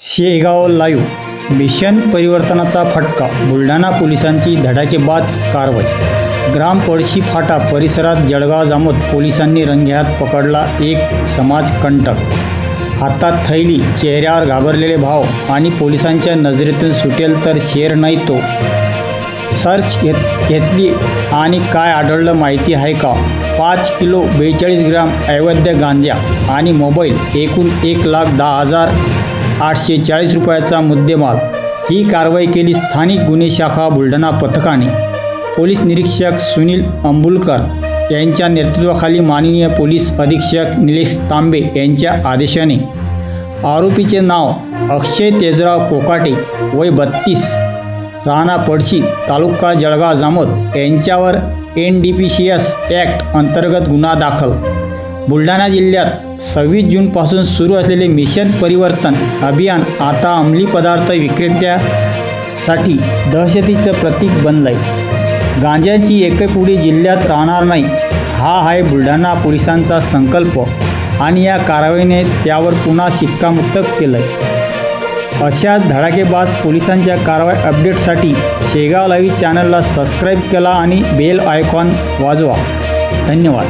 Shegaon live. Mission परिवर्तनाचा फटका. बुलढाणा पोलिसांची धडाकेबाज कारवाई. ग्राम पळशी फाटा परिसरात जळगाव जामोद पोलिसांनी रंगेहात पकडला एक समाजकंटक हातात थैली चेहऱ्यावर घाबरलेले भाव आणि पोलिसांच्या नजरेतून सुटेल तर शेर नाही तो. सर्च घेत घेतली आणि काय आढळलं माहिती आहे का? पाच किलो बेचाळीस ग्राम अवैध गांजा आणि मोबाईल एकूण एक लाख दहा हजार आठशे चाळीस रुपयाचा मुद्देमाल. ही कारवाई केली स्थानिक गुन्हे शाखा बुलढाणा पथकाने. पोलीस निरीक्षक सुनील अंबुलकर यांच्या नेतृत्वाखाली माननीय पोलीस अधीक्षक निलेश तांबे यांच्या आदेशाने. आरोपीचे नाव अक्षय तेजराव कोकाटे वय बत्तीस. राणा पडशी तालुका जळगाव जामोद यांच्यावर N D P C S act अंतर्गत गुन्हा दाखल. बुलढाणा जिल्ह्यात सव्वीस जूनपासून सुरू असलेले मिशन परिवर्तन अभियान आता अंमली पदार्थ विक्रेत्यासाठी दहशतीचं प्रतीक बनलं आहे गांजाची एकपुडी जिल्ह्यात राहणार नाही हा आहे बुलढाणा पोलिसांचा संकल्प आणि या कारवाईने त्यावर पुन्हा शिक्कामोर्तब केलं आहे अशा धडाकेबाज पोलिसांच्या कारवाई अपडेटसाठी शेगाव लाईव्ह चॅनलला सबस्क्राईब केला आणि बेल आयकॉन वाजवा. धन्यवाद.